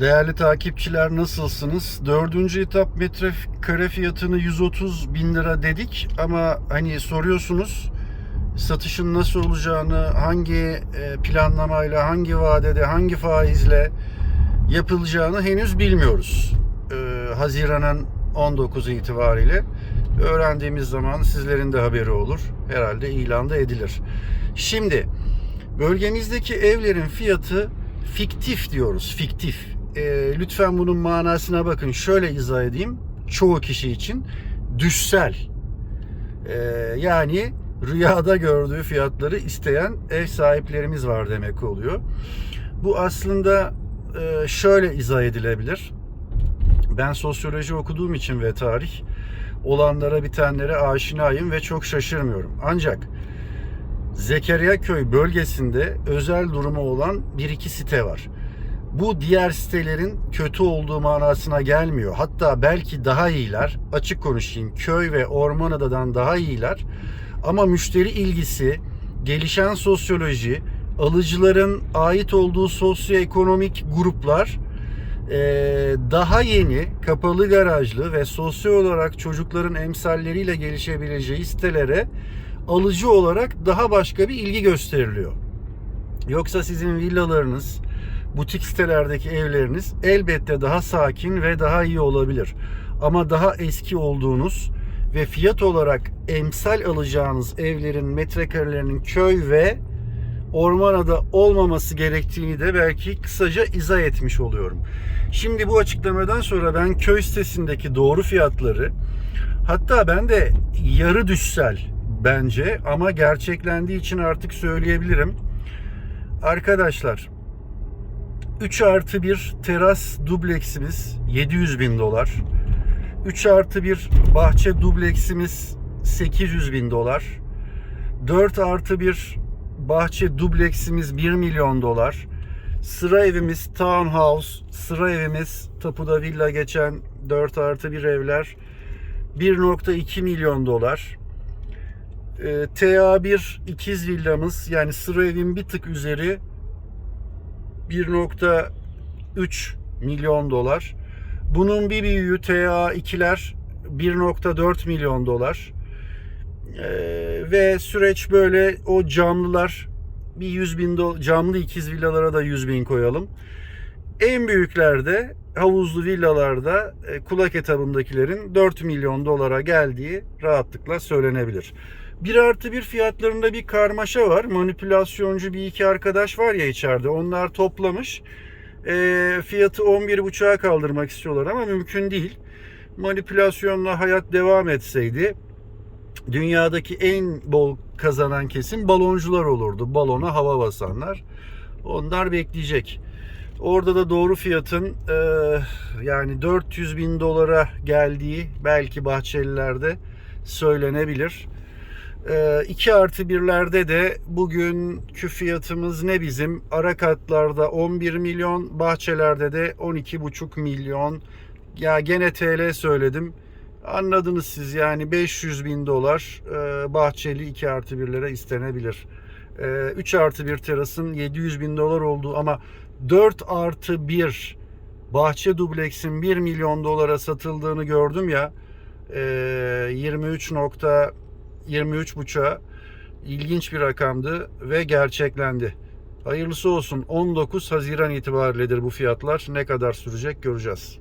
Değerli takipçiler nasılsınız? Dördüncü etap metrekare fiyatını 130 bin lira dedik ama hani soruyorsunuz satışın nasıl olacağını, hangi e, planlamayla, hangi vadede, hangi faizle yapılacağını henüz bilmiyoruz. Ee, Haziran'ın 19 itibariyle öğrendiğimiz zaman sizlerin de haberi olur. Herhalde ilanda edilir. Şimdi bölgemizdeki evlerin fiyatı fiktif diyoruz. Fiktif. Ee, lütfen bunun manasına bakın. Şöyle izah edeyim. Çoğu kişi için düşsel. Ee, yani rüyada gördüğü fiyatları isteyen ev sahiplerimiz var demek oluyor. Bu aslında e, şöyle izah edilebilir. Ben sosyoloji okuduğum için ve tarih olanlara bitenlere aşinayım ve çok şaşırmıyorum. Ancak Zekeriya Köy bölgesinde özel durumu olan bir iki site var. Bu diğer sitelerin kötü olduğu manasına gelmiyor. Hatta belki daha iyiler. Açık konuşayım. Köy ve Ormanada'dan daha iyiler. Ama müşteri ilgisi, gelişen sosyoloji, alıcıların ait olduğu sosyoekonomik gruplar eee, daha yeni, kapalı garajlı ve sosyal olarak çocukların emsalleriyle gelişebileceği sitelere alıcı olarak daha başka bir ilgi gösteriliyor. Yoksa sizin villalarınız, butik sitelerdeki evleriniz elbette daha sakin ve daha iyi olabilir. Ama daha eski olduğunuz ve fiyat olarak emsal alacağınız evlerin metrekarelerinin köy ve Ormanada olmaması gerektiğini de belki kısaca izah etmiş oluyorum. Şimdi bu açıklamadan sonra ben köy sitesindeki doğru fiyatları hatta ben de yarı düşsel bence ama gerçeklendiği için artık söyleyebilirim. Arkadaşlar 3 artı 1 teras dubleksimiz 700 bin dolar. 3 artı 1 bahçe dubleksimiz 800 bin dolar. 4 artı 1 bahçe dubleksimiz 1 milyon dolar. Sıra evimiz townhouse, sıra evimiz tapuda villa geçen 4 artı 1 evler 1.2 milyon dolar. Ee, TA1 ikiz villamız yani sıra evin bir tık üzeri 1.3 milyon dolar. Bunun bir büyüğü TA2'ler 1.4 milyon dolar. Ee, ve süreç böyle o camlılar bir 100 bin do- camlı ikiz villalara da 100 bin koyalım. En büyüklerde havuzlu villalarda e, kulak etabındakilerin 4 milyon dolara geldiği rahatlıkla söylenebilir. Bir artı bir fiyatlarında bir karmaşa var. Manipülasyoncu bir iki arkadaş var ya içeride. Onlar toplamış. E, fiyatı 11.5'a kaldırmak istiyorlar ama mümkün değil. Manipülasyonla hayat devam etseydi dünyadaki en bol kazanan kesim baloncular olurdu. Balona hava basanlar. Onlar bekleyecek. Orada da doğru fiyatın e, yani 400 bin dolara geldiği belki Bahçelilerde söylenebilir. 2 artı birlerde de bugünkü fiyatımız ne bizim? Ara katlarda 11 milyon, bahçelerde de 12,5 milyon. Ya gene TL söyledim. Anladınız siz yani 500 bin dolar e, bahçeli 2 artı 1'lere istenebilir. E, 3 artı 1 terasın 700 bin dolar olduğu ama 4 artı 1 bahçe dubleksin 1 milyon dolara satıldığını gördüm ya e, 23 nokta 23 buçuğa ilginç bir rakamdı ve gerçeklendi. Hayırlısı olsun 19 Haziran itibariyledir bu fiyatlar. Ne kadar sürecek göreceğiz.